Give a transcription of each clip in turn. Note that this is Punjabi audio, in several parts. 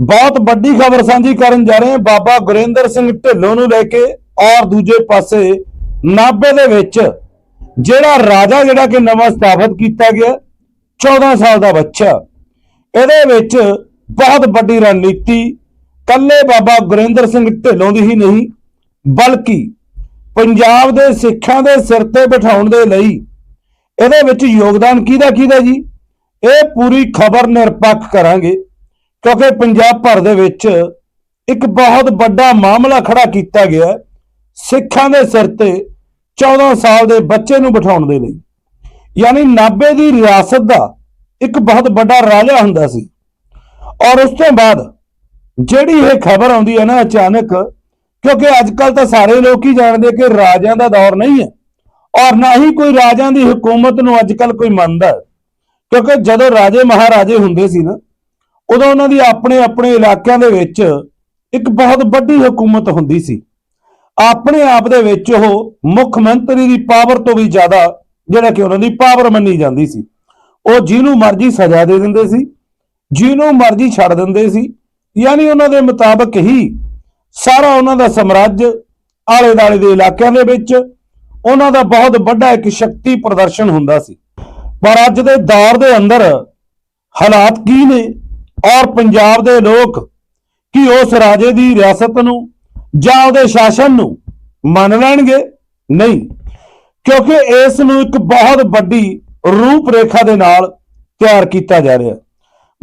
ਬਹੁਤ ਵੱਡੀ ਖਬਰ ਸਾਂਝੀ ਕਰਨ ਜਾ ਰਹੇ ਹਾਂ ਬਾਬਾ ਗੁਰਿੰਦਰ ਸਿੰਘ ਢਿੱਲੋਂ ਨੂੰ ਲੈ ਕੇ ਔਰ ਦੂਜੇ ਪਾਸੇ ਨਾਭੇ ਦੇ ਵਿੱਚ ਜਿਹੜਾ ਰਾਜਾ ਜਿਹੜਾ ਕਿ ਨਵਾਂ ਸਥਾਪਿਤ ਕੀਤਾ ਗਿਆ 14 ਸਾਲ ਦਾ ਬੱਚਾ। ਇਹਦੇ ਵਿੱਚ ਬਹੁਤ ਵੱਡੀ ਰਣਨੀਤੀ ਕੱਲੇ ਬਾਬਾ ਗੁਰਿੰਦਰ ਸਿੰਘ ਢਿੱਲੋਂ ਦੀ ਹੀ ਨਹੀਂ, ਬਲਕਿ ਪੰਜਾਬ ਦੇ ਸਿੱਖਾਂ ਦੇ ਸਿਰ ਤੇ ਬਿਠਾਉਣ ਦੇ ਲਈ ਇਹਦੇ ਵਿੱਚ ਯੋਗਦਾਨ ਕਿਹਦਾ ਕਿਹਦਾ ਜੀ? ਇਹ ਪੂਰੀ ਖਬਰ ਨਿਰਪੱਖ ਕਰਾਂਗੇ। ਕਿਉਂਕਿ ਪੰਜਾਬ ਭਰ ਦੇ ਵਿੱਚ ਇੱਕ ਬਹੁਤ ਵੱਡਾ ਮਾਮਲਾ ਖੜਾ ਕੀਤਾ ਗਿਆ ਸਿੱਖਾਂ ਦੇ ਸਿਰ ਤੇ 14 ਸਾਲ ਦੇ ਬੱਚੇ ਨੂੰ ਬਿਠਾਉਣ ਦੇ ਲਈ। ਯਾਨੀ ਨਾਬੇ ਦੀ ਰਿਆਸਤ ਦਾ ਇੱਕ ਬਹੁਤ ਵੱਡਾ ਰਾਜਾ ਹੁੰਦਾ ਸੀ। ਔਰ ਉਸ ਤੋਂ ਬਾਅਦ ਜਿਹੜੀ ਇਹ ਖਬਰ ਆਉਂਦੀ ਹੈ ਨਾ ਅਚਾਨਕ, ਕਿਉਂਕਿ ਅੱਜ ਕੱਲ ਤਾਂ ਸਾਰੇ ਲੋਕ ਹੀ ਜਾਣਦੇ ਕਿ ਰਾਜਿਆਂ ਦਾ ਦੌਰ ਨਹੀਂ ਹੈ ਔਰ ਨਾ ਹੀ ਕੋਈ ਰਾਜਿਆਂ ਦੀ ਹਕੂਮਤ ਨੂੰ ਅੱਜ ਕੱਲ ਕੋਈ ਮੰਨਦਾ। ਕਿਉਂਕਿ ਜਦੋਂ ਰਾਜੇ ਮਹਾਰਾਜੇ ਹੁੰਦੇ ਸੀ ਨਾ ਉਦੋਂ ਉਹਨਾਂ ਦੀ ਆਪਣੇ ਆਪਣੇ ਇਲਾਕਿਆਂ ਦੇ ਵਿੱਚ ਇੱਕ ਬਹੁਤ ਵੱਡੀ ਹਕੂਮਤ ਹੁੰਦੀ ਸੀ। ਆਪਣੇ ਆਪ ਦੇ ਵਿੱਚ ਉਹ ਮੁੱਖ ਮੰਤਰੀ ਦੀ ਪਾਵਰ ਤੋਂ ਵੀ ਜ਼ਿਆਦਾ ਜਿਹੜਾ ਕਿ ਉਹਨਾਂ ਦੀ ਪਾਵਰ ਮੰਨੀ ਜਾਂਦੀ ਸੀ। ਉਹ ਜਿਹਨੂੰ ਮਰਜ਼ੀ ਸਜ਼ਾ ਦੇ ਦਿੰਦੇ ਸੀ, ਜਿਹਨੂੰ ਮਰਜ਼ੀ ਛੱਡ ਦਿੰਦੇ ਸੀ, ਯਾਨੀ ਉਹਨਾਂ ਦੇ ਮੁਤਾਬਕ ਹੀ ਸਾਰਾ ਉਹਨਾਂ ਦਾ ਸਮਰਾਜ ਆਲੇ ਦਾਲੇ ਦੇ ਇਲਾਕਿਆਂ ਦੇ ਵਿੱਚ ਉਹਨਾਂ ਦਾ ਬਹੁਤ ਵੱਡਾ ਇੱਕ ਸ਼ਕਤੀ ਪ੍ਰਦਰਸ਼ਨ ਹੁੰਦਾ ਸੀ। ਪਰ ਅੱਜ ਦੇ ਦੌਰ ਦੇ ਅੰਦਰ ਹਾਲਾਤ ਕੀ ਨੇ? ਔਰ ਪੰਜਾਬ ਦੇ ਲੋਕ ਕਿ ਉਸ ਰਾਜੇ ਦੀ ਰਿਆਸਤ ਨੂੰ ਜਾਂ ਉਹਦੇ ਸ਼ਾਸਨ ਨੂੰ ਮੰਨ ਲੈਣਗੇ? ਨਹੀਂ। ਕਿਉਂਕਿ ਇਸ ਨੂੰ ਇੱਕ ਬਹੁਤ ਵੱਡੀ ਰੂਪ ਰੇਖਾ ਦੇ ਨਾਲ ਤਿਆਰ ਕੀਤਾ ਜਾ ਰਿਹਾ।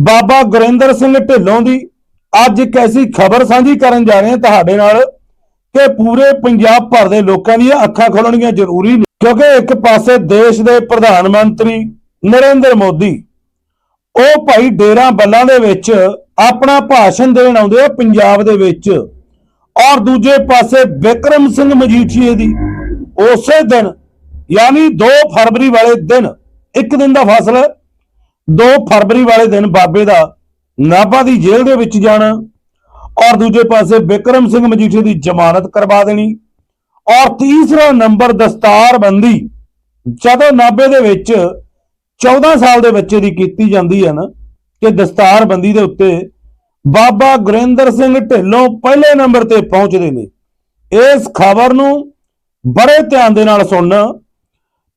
ਬਾਬਾ ਗੁਰਿੰਦਰ ਸਿੰਘ ਢਿੱਲੋਂ ਦੀ ਅੱਜ ਇੱਕ ਐਸੀ ਖਬਰ ਸਾਂਝੀ ਕਰਨ ਜਾ ਰਹੇ ਹਾਂ ਤੁਹਾਡੇ ਨਾਲ ਕਿ ਪੂਰੇ ਪੰਜਾਬ ਭਰ ਦੇ ਲੋਕਾਂ ਦੀਆਂ ਅੱਖਾਂ ਖੋਲਣੀਆਂ ਜ਼ਰੂਰੀ ਨੇ ਕਿਉਂਕਿ ਇੱਕ ਪਾਸੇ ਦੇਸ਼ ਦੇ ਪ੍ਰਧਾਨ ਮੰਤਰੀ ਨਰਿੰਦਰ ਮੋਦੀ ਉਹ ਭਾਈ ਡੇਰਾ ਬੱਲਾਂ ਦੇ ਵਿੱਚ ਆਪਣਾ ਭਾਸ਼ਣ ਦੇਣ ਆਉਂਦੇ ਆ ਪੰਜਾਬ ਦੇ ਵਿੱਚ। ਔਰ ਦੂਜੇ ਪਾਸੇ ਵਿਕਰਮ ਸਿੰਘ ਮਜੀਠੀਏ ਦੀ। ਉਸੇ ਦਿਨ, ਯਾਨੀ 2 ਫਰਵਰੀ ਵਾਲੇ ਦਿਨ, ਇੱਕ ਦਿਨ ਦਾ ਫਾਸਲਾ 2 ਫਰਵਰੀ ਵਾਲੇ ਦਿਨ ਬਾਬੇ ਦਾ ਨਾਭਾ ਦੀ ਜੇਲ੍ਹ ਦੇ ਵਿੱਚ ਜਾਣਾ ਔਰ ਦੂਜੇ ਪਾਸੇ ਵਿਕਰਮ ਸਿੰਘ ਮਜੀਠੀਏ ਦੀ ਜ਼ਮਾਨਤ ਕਰਵਾ ਦੇਣੀ। ਔਰ ਤੀਸਰਾ ਨੰਬਰ ਦਸਤਾਰਬੰਦੀ, ਜਦੋਂ ਨਾਭੇ ਦੇ ਵਿੱਚ 14 ਸਾਲ ਦੇ ਬੱਚੇ ਦੀ ਕੀਤੀ ਜਾਂਦੀ ਹੈ ਨਾ, ਕਿ ਦਸਤਾਰਬੰਦੀ ਦੇ ਉੱਤੇ ਬਾਬਾ ਗੁਰਿੰਦਰ ਸਿੰਘ ਢਿੱਲੋਂ ਪਹਿਲੇ ਨੰਬਰ ਤੇ ਪਹੁੰਚਦੇ ਨੇ। ਇਸ ਖਬਰ ਨੂੰ ਬੜੇ ਧਿਆਨ ਦੇ ਨਾਲ ਸੁਣਨਾ,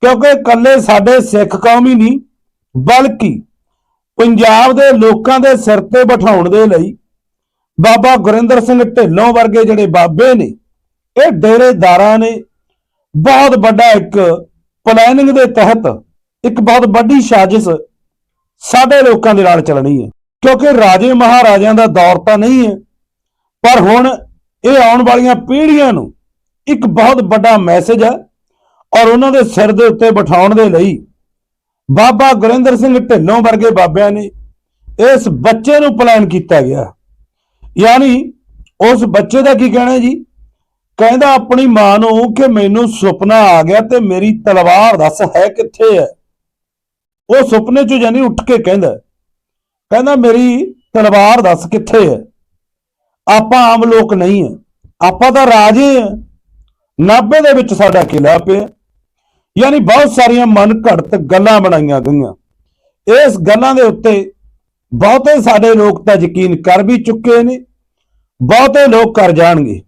ਕਿਉਂਕਿ ਇਕੱਲੇ ਸਾਡੇ ਸਿੱਖ ਕੌਮ ਹੀ ਨਹੀਂ, ਬਲਕਿ ਪੰਜਾਬ ਦੇ ਲੋਕਾਂ ਦੇ ਸਿਰ ਤੇ ਬਿਠਾਉਣ ਦੇ ਲਈ ਬਾਬਾ ਗੁਰਿੰਦਰ ਸਿੰਘ ਢਿੱਲੋਂ ਵਰਗੇ ਜਿਹੜੇ ਬਾਬੇ ਨੇ, ਇਹ ਡੇਰੇਦਾਰਾਂ ਨੇ ਬਹੁਤ ਵੱਡਾ ਇੱਕ ਪਲੈਨਿੰਗ ਦੇ ਤਹਿਤ ਇੱਕ ਬਹੁਤ ਵੱਡੀ ਸਾਜ਼ਿਸ਼ ਸਾਡੇ ਲੋਕਾਂ ਦੇ ਨਾਲ ਚੱਲਣੀ ਹੈ। ਕਿਉਂਕਿ ਰਾਜੇ ਮਹਾਰਾਜਿਆਂ ਦਾ ਦੌਰ ਤਾਂ ਨਹੀਂ ਹੈ, ਪਰ ਹੁਣ ਇਹ ਆਉਣ ਵਾਲੀਆਂ ਪੀੜ੍ਹੀਆਂ ਨੂੰ ਇੱਕ ਬਹੁਤ ਵੱਡਾ ਮੈਸੇਜ ਹੈ ਔਰ ਉਹਨਾਂ ਦੇ ਸਿਰ ਦੇ ਉੱਤੇ ਬਿਠਾਉਣ ਦੇ ਲਈ ਬਾਬਾ ਗੁਰਿੰਦਰ ਸਿੰਘ ਢਿੱਲੋਂ ਵਰਗੇ ਬਾਬਿਆਂ ਨੇ ਇਸ ਬੱਚੇ ਨੂੰ ਪਲਾਨ ਕੀਤਾ ਗਿਆ। ਯਾਨੀ ਉਸ ਬੱਚੇ ਦਾ ਕੀ ਕਹਿਣਾ ਜੀ? ਕਹਿੰਦਾ ਆਪਣੀ ਮਾਂ ਨੂੰ ਕਿ ਮੈਨੂੰ ਸੁਪਨਾ ਆ ਗਿਆ ਤੇ ਮੇਰੀ ਤਲਵਾਰ ਦੱਸ ਹੈ ਕਿੱਥੇ ਹੈ? ਉਹ ਸੁਪਨੇ ਚੋਂ ਜਾਨੀ ਉੱਠ ਕੇ ਕਹਿੰਦਾ ਕਹਿੰਦਾ ਮੇਰੀ ਤਲਵਾਰ ਦੱਸ ਕਿੱਥੇ ਹੈ? ਆਪਾਂ ਆਮ ਲੋਕ ਨਹੀਂ ਹੈ। ਆਪਾਂ ਤਾਂ ਰਾਜੇ ਆ ਨਾਭੇ ਦੇ ਵਿੱਚ ਸਾਡਾ ਕਿਲਾ ਪਿਆ। ਯਾਨੀ ਬਹੁਤ ਸਾਰੀਆਂ ਮਨ ਘੜਤ ਗੱਲਾਂ ਬਣਾਈਆਂ ਗਈਆਂ। ਇਸ ਗੱਲਾਂ ਦੇ ਉੱਤੇ ਬਹੁਤੇ ਸਾਡੇ ਲੋਕ ਤਾਂ ਯਕੀਨ ਕਰ ਵੀ ਚੁੱਕੇ ਨੇ। ਬਹੁਤੇ ਲੋਕ ਕਰ ਜਾਣਗੇ।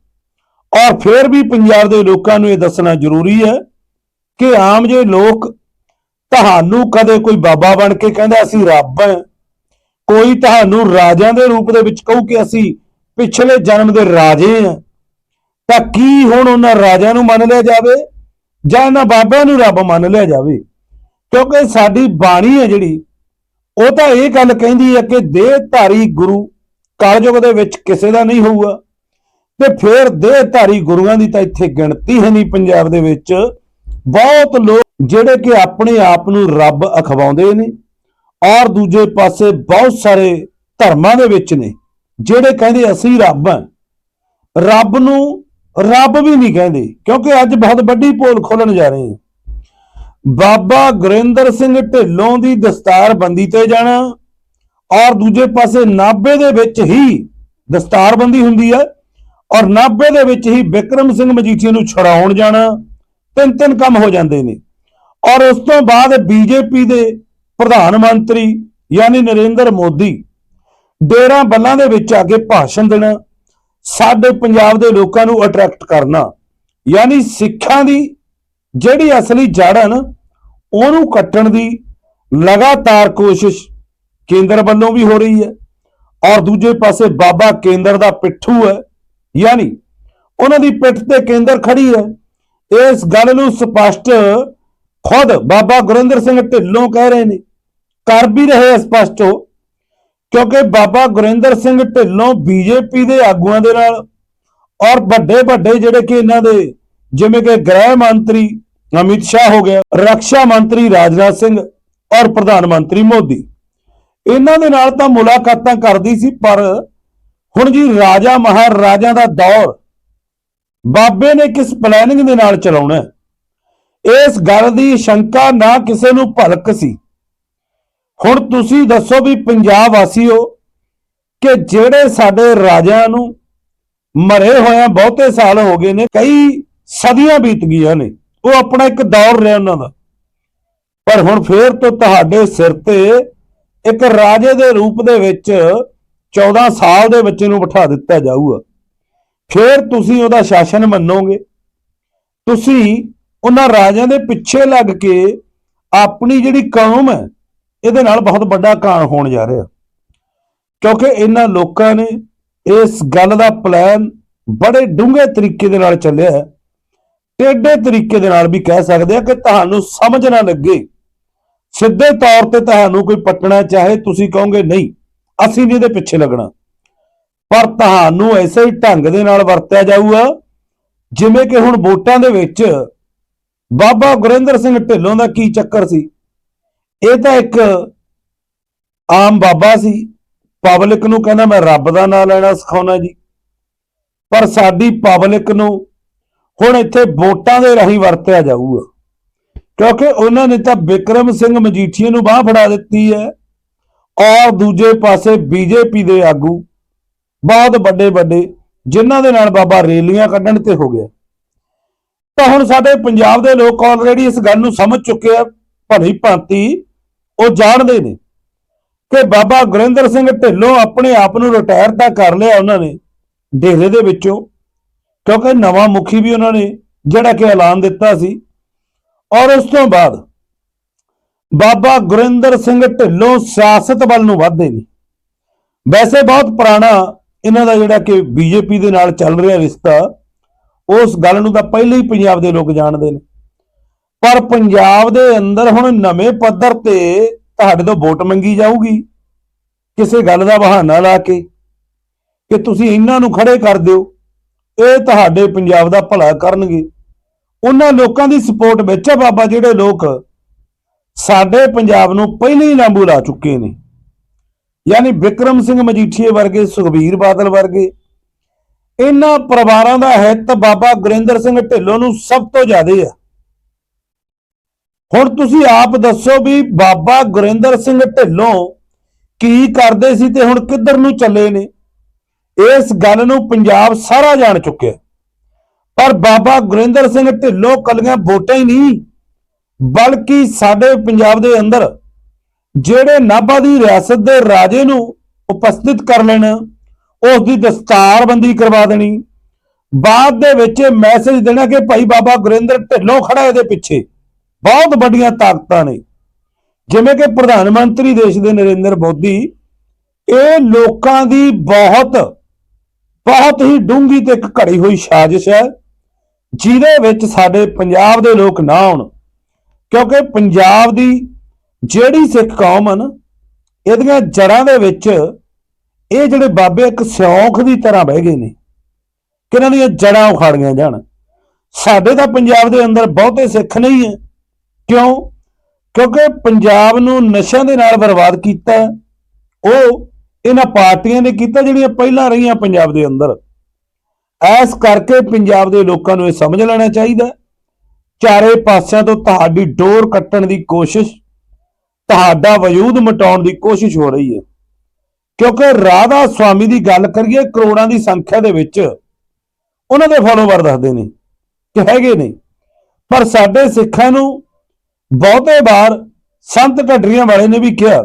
ਔਰ ਫਿਰ ਵੀ ਪੰਜਾਬ ਦੇ ਲੋਕਾਂ ਨੂੰ ਇਹ ਦੱਸਣਾ ਜ਼ਰੂਰੀ ਹੈ ਕਿ ਆਮ ਜੇ ਲੋਕ ਤੁਹਾਨੂੰ ਕਦੇ ਕੋਈ ਬਾਬਾ ਬਣ ਕੇ ਕਹਿੰਦਾ ਅਸੀਂ ਰੱਬ ਹਾਂ। ਕੋਈ ਤੁਹਾਨੂੰ ਰਾਜਿਆਂ ਦੇ ਰੂਪ ਦੇ ਵਿੱਚ ਕਹੂ ਕਿ ਅਸੀਂ ਪਿਛਲੇ ਜਨਮ ਦੇ ਰਾਜੇ ਹਾਂ। ਤਾਂ ਕੀ ਹੁਣ ਉਹਨਾਂ ਰਾਜਿਆਂ ਨੂੰ ਮੰਨ ਲਿਆ ਜਾਵੇ ਜਾਂ ਇਹਨਾਂ ਬਾਬਿਆਂ ਨੂੰ ਰੱਬ ਮੰਨ ਲਿਆ ਜਾਵੇ? ਕਿਉਂਕਿ ਸਾਡੀ ਬਾਣੀ ਹੈ ਜਿਹੜੀ, ਉਹ ਤਾਂ ਇਹ ਗੱਲ ਕਹਿੰਦੀ ਹੈ ਕਿ ਦੇਹ ਧਾਰੀ ਗੁਰੂ ਕਲਯੁਗ ਦੇ ਵਿੱਚ ਕਿਸੇ ਦਾ ਨਹੀਂ ਹੋਊਗਾ। ਤੇ ਫਿਰ ਦੇਹਧਾਰੀ ਗੁਰੂਆਂ ਦੀ ਤਾਂ ਇੱਥੇ ਗਿਣਤੀ ਹੈ ਨਹੀਂ ਪੰਜਾਬ ਦੇ ਵਿੱਚ। ਬਹੁਤ ਲੋਕ ਜਿਹੜੇ ਕਿ ਆਪਣੇ ਆਪ ਨੂੰ ਰੱਬ ਅਖਵਾਉਂਦੇ ਨੇ ਔਰ ਦੂਜੇ ਪਾਸੇ ਬਹੁਤ ਸਾਰੇ ਧਰਮਾਂ ਦੇ ਵਿੱਚ ਨੇ ਜਿਹੜੇ ਕਹਿੰਦੇ ਅਸੀਂ ਰੱਬ ਹਾਂ। ਰੱਬ ਨੂੰ ਰੱਬ ਵੀ ਨਹੀਂ ਕਹਿੰਦੇ ਕਿਉਂਕਿ ਅੱਜ ਬਹੁਤ ਵੱਡੀ ਪੋਲ ਖੋਲਣ ਜਾ ਰਹੇ ਹਾਂ। ਬਾਬਾ ਗੁਰਿੰਦਰ ਸਿੰਘ ਢਿੱਲੋਂ ਦੀ ਦਸਤਾਰਬੰਦੀ ਤੇ ਜਾਣਾ ਔਰ ਦੂਜੇ ਪਾਸੇ ਨਾਭੇ ਦੇ ਵਿੱਚ ਹੀ ਦਸਤਾਰਬੰਦੀ ਹੁੰਦੀ ਹੈ ਔਰ ਨਾਭੇ ਦੇ ਵਿੱਚ ਹੀ ਵਿਕਰਮ ਸਿੰਘ ਮਜੀਠੀਆ ਨੂੰ ਛੁਡਾਉਣ ਜਾਣਾ ਤਿੰਨ ਤਿੰਨ ਕੰਮ ਹੋ ਜਾਂਦੇ ਨੇ। ਔਰ ਉਸ ਤੋਂ ਬਾਅਦ ਬੀਜੇਪੀ ਦੇ ਪ੍ਰਧਾਨ ਮੰਤਰੀ ਯਾਨੀ ਨਰਿੰਦਰ ਮੋਦੀ ਡੇਰਾ ਬੱਲਾਂ ਦੇ ਵਿੱਚ ਆ ਕੇ ਭਾਸ਼ਣ ਦੇਣਾ, ਸਾਡੇ ਪੰਜਾਬ ਦੇ ਲੋਕਾਂ ਨੂੰ ਅਟਰੈਕਟ ਕਰਨਾ, ਯਾਨੀ ਸਿੱਖਾਂ ਦੀ ਜਿਹੜੀ ਅਸਲੀ ਜੜ ਉਹਨੂੰ ਕੱਟਣ ਦੀ ਲਗਾਤਾਰ ਕੋਸ਼ਿਸ਼ ਕੇਂਦਰ ਵੱਲੋਂ ਵੀ ਹੋ ਰਹੀ ਹੈ। ਔਰ ਦੂਜੇ ਪਾਸੇ ਬਾਬਾ ਕੇਂਦਰ ਦਾ ਪਿੱਠੂ ਹੈ, ਯਾਨੀ ਉਹਨਾਂ ਦੀ ਪਿੱਠ ਤੇ ਕੇਂਦਰ ਖੜੀ ਹੈ। ਇਸ ਗੱਲ ਨੂੰ ਸਪਸ਼ਟ ਖੁਦ ਬਾਬਾ ਗੁਰਿੰਦਰ ਸਿੰਘ ਢਿੱਲੋਂ ਕਹਿ ਰਹੇ ਨੇ। ਕਰ ਵੀ ਰਹੇ ਸਪਸ਼ਟ ਹੋ ਕਿਉਂਕਿ ਬਾਬਾ ਗੁਰਿੰਦਰ ਸਿੰਘ ਢਿੱਲੋਂ ਬੀਜੇਪੀ ਦੇ ਆਗੂਆਂ ਦੇ ਨਾਲ ਔਰ ਵੱਡੇ ਵੱਡੇ ਜਿਹੜੇ ਕਿ ਇਹਨਾਂ ਦੇ ਜਿਵੇਂ ਕਿ ਗ੍ਰਹਿ ਮੰਤਰੀ ਅਮਿਤ ਸ਼ਾਹ ਹੋ ਗਿਆ, ਰੱਖਿਆ ਮੰਤਰੀ ਰਾਜਨਾਥ ਸਿੰਘ ਔਰ ਪ੍ਰਧਾਨ ਮੰਤਰੀ ਮੋਦੀ। ਇਹਨਾਂ ਦੇ ਨਾਲ ਤਾਂ ਮੁਲਾਕਾਤਾਂ ਕਰਦੀ ਸੀ, ਪਰ ਹੁਣ ਜੀ ਰਾਜਾ ਮਹਾਰਾਜਾ ਦਾ ਦੌਰ ਬਾਬੇ ਨੇ ਕਿਸ ਪਲੈਨਿੰਗ ਦੇ ਨਾਲ ਚਲਾਉਣਾ ਇਸ ਗੱਲ ਦੀ ਸ਼ੰਕਾ ਨਾ ਕਿਸੇ ਨੂੰ ਭਲਕ ਸੀ। ਹੁਣ ਤੁਸੀਂ ਦੱਸੋ ਵੀ ਪੰਜਾਬ ਵਾਸੀਓ ਕਿ ਜਿਹੜੇ ਸਾਡੇ ਰਾਜਿਆਂ ਨੂੰ ਮਰੇ ਹੋਇਆਂ ਬਹੁਤੇ ਸਾਲ ਹੋ ਗਏ ਨੇ, ਕਈ ਸਦੀਆਂ ਬੀਤ ਗਈਆਂ ਨੇ, ਉਹ ਆਪਣਾ ਇੱਕ ਦੌਰ ਰਿਹਾ ਉਹਨਾਂ ਦਾ। ਪਰ ਹੁਣ ਫੇਰ ਤੋਂ ਤੁਹਾਡੇ ਸਿਰ ਤੇ ਇੱਕ ਰਾਜੇ ਦੇ ਰੂਪ ਦੇ ਵਿੱਚ 14 ਸਾਲ ਦੇ ਬੱਚੇ ਨੂੰ ਬਿਠਾ ਦਿੱਤਾ ਜਾਊਗਾ। ਫੇਰ ਤੁਸੀਂ ਉਹਦਾ ਸ਼ਾਸਨ ਮੰਨੋਗੇ? ਤੁਸੀਂ ਉਹਨਾਂ ਰਾਜਿਆਂ ਦੇ ਪਿੱਛੇ ਲੱਗ ਕੇ ਆਪਣੀ ਜਿਹੜੀ ਕੌਮ ਹੈ, ਇਹਦੇ ਨਾਲ ਬਹੁਤ ਵੱਡਾ ਕਾਣ ਹੋਣ ਜਾ ਰਿਹਾ। ਕਿਉਂਕਿ ਇਹਨਾਂ ਲੋਕਾਂ ਨੇ ਇਸ ਗੱਲ ਦਾ ਪਲਾਨ ਬੜੇ ਡੂੰਘੇ ਤਰੀਕੇ ਦੇ ਨਾਲ ਚੱਲਿਆ ਹੈ। ਟੇਢੇ ਤਰੀਕੇ ਦੇ ਨਾਲ ਵੀ ਕਹਿ ਸਕਦੇ ਆ ਕਿ ਤੁਹਾਨੂੰ ਸਮਝ ਨਾ ਲੱਗੇ। ਸਿੱਧੇ ਤੌਰ ਤੇ ਤੁਹਾਨੂੰ ਕੋਈ ਪਟਣਾ ਚਾਹੇ, ਤੁਸੀਂ ਕਹੋਗੇ ਨਹੀਂ, ਅਸੀਂ ਨਹੀਂ ਇਹਦੇ ਪਿੱਛੇ ਲੱਗਣਾ। ਪਰ ਤੁਹਾਨੂੰ ਐਸੇ ਹੀ ਢੰਗ ਦੇ ਨਾਲ ਵਰਤਿਆ ਜਾਊਗਾ, ਜਿਵੇਂ ਕਿ ਹੁਣ ਵੋਟਾਂ ਦੇ ਵਿੱਚ ਬਾਬਾ ਗੁਰਿੰਦਰ ਸਿੰਘ ਢਿੱਲੋਂ ਦਾ ਕੀ ਚੱਕਰ ਸੀ? ਇਹ ਤਾਂ ਇੱਕ ਆਮ ਬਾਬਾ ਸੀ। ਪਬਲਿਕ ਨੂੰ ਕਹਿੰਦਾ, ਮੈਂ ਰੱਬ ਦਾ ਨਾਮ ਲੈਣਾ ਸਿਖਾਉਣਾ ਜੀ। ਪਰ ਸਾਡੀ ਪਬਲਿਕ ਨੂੰ ਹੁਣ ਇੱਥੇ ਵੋਟਾਂ ਦੇ ਰਾਹੀਂ ਵਰਤਿਆ ਜਾਊਗਾ। ਕਿਉਂਕਿ ਉਹਨਾਂ ਨੇ ਤਾਂ ਵਿਕਰਮ ਸਿੰਘ ਮਜੀਠੀਏ ਨੂੰ ਬਾਹ ਫੜਾ ਦਿੱਤੀ ਹੈ ਔਰ ਦੂਜੇ ਪਾਸੇ ਬੀਜੇਪੀ ਦੇ ਆਗੂ ਬਹੁਤ ਵੱਡੇ ਵੱਡੇ ਜਿਨ੍ਹਾਂ ਦੇ ਨਾਲ ਬਾਬਾ ਰੇਲੀਆਂ ਕੱਢਣ ਤੇ ਹੋ ਗਿਆ। ਤਾਂ ਹੁਣ ਸਾਡੇ ਪੰਜਾਬ ਦੇ ਲੋਕ ਆਲਰੇਡੀ ਇਸ ਗੱਲ ਨੂੰ ਸਮਝ ਚੁੱਕੇ ਆ, ਭਲੀ ਭਾਂਤੀ, ਉਹ ਜਾਣਦੇ ਨੇ ਕਿ ਬਾਬਾ ਗੁਰਿੰਦਰ ਸਿੰਘ ਢਿੱਲੋਂ ਆਪਣੇ ਆਪ ਨੂੰ ਰਿਟਾਇਰ ਤਾਂ ਕਰ ਲਿਆ ਉਹਨਾਂ ਨੇ ਡੇਰੇ ਦੇ ਵਿੱਚੋਂ, ਕਿਉਂਕਿ ਨਵਾਂ ਮੁਖੀ ਵੀ ਉਹਨਾਂ ਨੇ ਜਿਹੜਾ ਕਿ ਐਲਾਨ ਦਿੱਤਾ ਸੀ। ਔਰ ਉਸ ਤੋਂ ਬਾਅਦ ਬਾਬਾ ਗੁਰਿੰਦਰ ਸਿੰਘ ਢਿੱਲੋਂ ਸਿਆਸਤ ਵੱਲ ਨੂੰ ਵਧਦੇ ਨੇ। ਵੈਸੇ ਬਹੁਤ ਪੁਰਾਣਾ ਇਹਨਾਂ ਦਾ ਜਿਹੜਾ ਕਿ ਬੀਜੇਪੀ ਦੇ ਨਾਲ ਚੱਲ ਰਿਹਾ ਰਿਸ਼ਤਾ, ਉਸ ਗੱਲ ਨੂੰ ਤਾਂ ਪਹਿਲੇ ਹੀ ਪੰਜਾਬ ਦੇ ਲੋਕ ਜਾਣਦੇ ਨੇ। ਪਰ ਪੰਜਾਬ ਦੇ ਅੰਦਰ ਹੁਣ ਨਵੇਂ ਪੱਧਰ ਤੇ ਤੁਹਾਡੇ ਤੋਂ ਵੋਟ ਮੰਗੀ ਜਾਊਗੀ। ਕਿਸੇ ਗੱਲ ਦਾ ਬਹਾਨਾ ਲਾ ਕੇ ਕਿ ਤੁਸੀਂ ਇਹਨਾਂ ਨੂੰ ਖੜੇ ਕਰ ਦਿਓ। ਇਹ ਤੁਹਾਡੇ ਪੰਜਾਬ ਦਾ ਭਲਾ ਕਰਨਗੇ। ਉਹਨਾਂ ਲੋਕਾਂ ਦੀ ਸਪੋਰਟ ਵਿੱਚ ਹੈ ਬਾਬਾ, ਜਿਹੜੇ ਲੋਕ ਸਾਡੇ ਪੰਜਾਬ ਨੂੰ ਪਹਿਲਾਂ ਹੀ ਲਾਂਬੂ ਲਾ ਚੁੱਕੇ ਨੇ। ਯਾਨੀ ਵਿਕਰਮ ਸਿੰਘ ਮਜੀਠੀਏ ਵਰਗੇ, ਸੁਖਬੀਰ ਬਾਦਲ ਵਰਗੇ, ਇਹਨਾਂ ਪਰਿਵਾਰਾਂ ਦਾ ਹਿੱਤ ਬਾਬਾ ਗੁਰਿੰਦਰ ਸਿੰਘ ਢਿੱਲੋਂ ਨੂੰ ਸਭ ਤੋਂ ਜ਼ਿਆਦਾ ਹੈ ਹੁਣ ਤੁਸੀਂ ਆਪ ਦੱਸੋ ਵੀ ਬਾਬਾ ਗੁਰਿੰਦਰ ਸਿੰਘ ਢਿੱਲੋਂ ਕੀ ਕਰਦੇ ਸੀ ਤੇ ਹੁਣ ਕਿੱਧਰ ਨੂੰ ਚੱਲੇ ਨੇ? ਇਸ ਗੱਲ ਨੂੰ ਪੰਜਾਬ ਸਾਰਾ ਜਾਣ ਚੁੱਕਿਆ। ਪਰ ਬਾਬਾ ਗੁਰਿੰਦਰ ਸਿੰਘ ਢਿੱਲੋਂ ਕੱਲੀਆਂ ਵੋਟਾਂ ਹੀ ਨਹੀਂ, ਬਲਕਿ ਸਾਡੇ ਪੰਜਾਬ ਦੇ ਅੰਦਰ ਜਿਹੜੇ ਨਾਭਾ ਦੀ ਰਿਆਸਤ ਦੇ ਰਾਜੇ ਨੂੰ ਉਪਸਥਿਤ ਕਰ ਲੈਣ ਉਸ ਦੀ ਦਸਤਾਰਬੰਦੀ ਕਰਵਾ ਦੇਣੀ। ਬਾਅਦ ਦੇ ਵਿੱਚ ਮੈਸੇਜ ਦੇਣਾ ਕਿ ਭਾਈ ਬਾਬਾ ਗੁਰਿੰਦਰ ਢਿੱਲੋਂ ਖੜਾ ਇਹਦੇ ਪਿੱਛੇ। ਬਹੁਤ ਵੱਡੀਆਂ ਤਾਕਤਾਂ ਨੇ। ਜਿਵੇਂ ਕਿ ਪ੍ਰਧਾਨ ਮੰਤਰੀ ਦੇਸ਼ ਦੇ ਨਰਿੰਦਰ ਮੋਦੀ, ਇਹ ਲੋਕਾਂ ਦੀ ਬਹੁਤ ਬਹੁਤ ਹੀ ਡੂੰਘੀ ਤੇ ਇੱਕ ਘੜੀ ਹੋਈ ਸਾਜ਼ਿਸ਼ ਹੈ, ਜਿਹਦੇ ਵਿੱਚ ਸਾਡੇ ਪੰਜਾਬ ਦੇ ਲੋਕ ਨਾ ਆਉਣ। ਕਿਉਂਕਿ ਪੰਜਾਬ ਦੀ ਜਿਹੜੀ ਸਿੱਖ ਕੌਮ ਹਨ ਇਹਦੀਆਂ ਜੜਾਂ ਦੇ ਵਿੱਚ ਇਹ ਜਿਹੜੇ ਬਾਬੇ ਇੱਕ ਸਿਉਂਖ ਦੀ ਤਰ੍ਹਾਂ ਬਹਿ ਗਏ ਨੇ, ਕਿ ਇਹਨਾਂ ਦੀਆਂ ਜੜਾਂ ਉਖਾੜੀਆਂ ਜਾਣ। ਸਾਡੇ ਤਾਂ ਪੰਜਾਬ ਦੇ ਅੰਦਰ ਬਹੁਤੇ ਸਿੱਖ ਨਹੀਂ ਹੈ। ਕਿਉਂ? ਕਿਉਂਕਿ ਪੰਜਾਬ ਨੂੰ ਨਸ਼ਿਆਂ ਦੇ ਨਾਲ ਬਰਬਾਦ ਕੀਤਾ, ਉਹ ਇਹਨਾਂ ਪਾਰਟੀਆਂ ਨੇ ਕੀਤਾ ਜਿਹੜੀਆਂ ਪਹਿਲਾਂ ਰਹੀਆਂ ਪੰਜਾਬ ਦੇ ਅੰਦਰ। ਐਸ ਕਰਕੇ ਪੰਜਾਬ ਦੇ ਲੋਕਾਂ ਨੂੰ ਇਹ ਸਮਝ ਲੈਣਾ ਚਾਹੀਦਾ। ਚਾਰੇ ਪਾਸਿਆਂ ਤੋਂ ਤੁਹਾਡੀ ਡੋਰ ਕੱਟਣ ਦੀ ਕੋਸ਼ਿਸ਼ ਤੁਹਾਡਾ ਵਜੂਦ ਮਿਟਾਉਣ ਦੀ ਕੋਸ਼ਿਸ਼ ਹੋ ਰਹੀ ਹੈ। ਕਿਉਂਕਿ ਰਾਧਾ ਸਵਾਮੀ ਦੀ ਗੱਲ ਕਰੀਏ, ਕਰੋੜਾਂ ਦੀ ਸੰਖਿਆ ਦੇ ਵਿੱਚ ਉਹਨਾਂ ਦੇ ਫਾਲੋਵਰ ਦੱਸਦੇ ਨੇ ਕਿ ਹੈਗੇ ਨੇ। ਪਰ ਸਾਡੇ ਸਿੱਖਾਂ ਨੂੰ ਬਹੁਤੇ ਵਾਰ ਸੰਤ ਢੱਡਰੀਆਂ ਵਾਲੇ ਨੇ ਵੀ ਕਿਹਾ,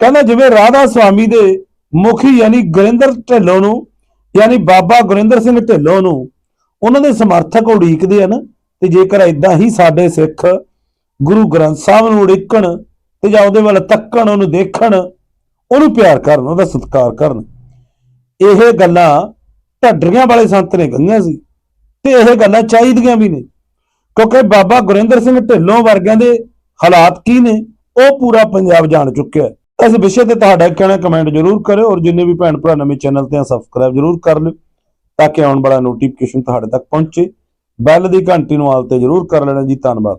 ਕਹਿੰਦਾ ਜਿਵੇਂ ਰਾਧਾ ਸਵਾਮੀ ਦੇ ਮੁਖੀ ਯਾਨੀ ਗੁਰਿੰਦਰ ਢਿੱਲੋਂ ਨੂੰ, ਯਾਨੀ ਬਾਬਾ ਗੁਰਿੰਦਰ ਸਿੰਘ ਢਿੱਲੋਂ ਨੂੰ ਉਹਨਾਂ ਦੇ ਸਮਰਥਕ ਉਡੀਕਦੇ ਹਨ, ਤੇ ਜੇਕਰ ਇਦਾਂ ਹੀ ਸਾਡੇ ਸਿੱਖ ਗੁਰੂ ਗ੍ਰੰਥ ਸਾਹਿਬ ਨੂੰ ਉਡੀਕਣ ਤੇ ਜਾਂ ਉਹਦੇ ਵੱਲ ਤੱਕਣ, ਉਹਨੂੰ ਦੇਖਣ, ਉਹਨੂੰ ਪਿਆਰ ਕਰਨ, ਉਹਦਾ ਸਤਿਕਾਰ ਕਰਨ। ਇਹ ਗੱਲਾਂ ਢੱਡਰੀਆਂ ਵਾਲੇ ਸੰਤ ਨੇ ਕਹੀਆਂ ਸੀ ਤੇ ਇਹ ਗੱਲਾਂ ਚਾਹੀਦੀਆਂ ਵੀ ਨੇ। ਕਿਉਂਕਿ ਬਾਬਾ ਗੁਰਿੰਦਰ ਸਿੰਘ ਢਿੱਲੋਂ ਵਰਗਿਆਂ ਦੇ ਹਾਲਾਤ ਕੀ ਨੇ, ਉਹ ਪੂਰਾ ਪੰਜਾਬ ਜਾਣ ਚੁੱਕਿਆ ਹੈ। ਇਸ ਵਿਸ਼ੇ ਤੇ ਤੁਹਾਡਾ ਕਹਿਣਾ ਕਮੈਂਟ ਜ਼ਰੂਰ ਕਰਿਓ ਔਰ ਜਿੰਨੇ ਵੀ ਭੈਣ ਭਰਾ ਨਵੇਂ ਚੈਨਲ ਤੇ ਆ ਸਬਸਕ੍ਰਾਈਬ ਜ਼ਰੂਰ ਕਰ ਲਿਓ ਤਾਂ ਕਿ ਆਉਣ ਵਾਲਾ ਨੋਟੀਫਿਕੇਸ਼ਨ ਤੁਹਾਡੇ ਤੱਕ ਪਹੁੰਚੇ। ਬੈਲ ਦੀ ਘੰਟੀ ਨੂੰ ਆਲ ਤੇ ਜ਼ਰੂਰ ਕਰ ਲੈਣਾ ਜੀ। ਧੰਨਵਾਦ।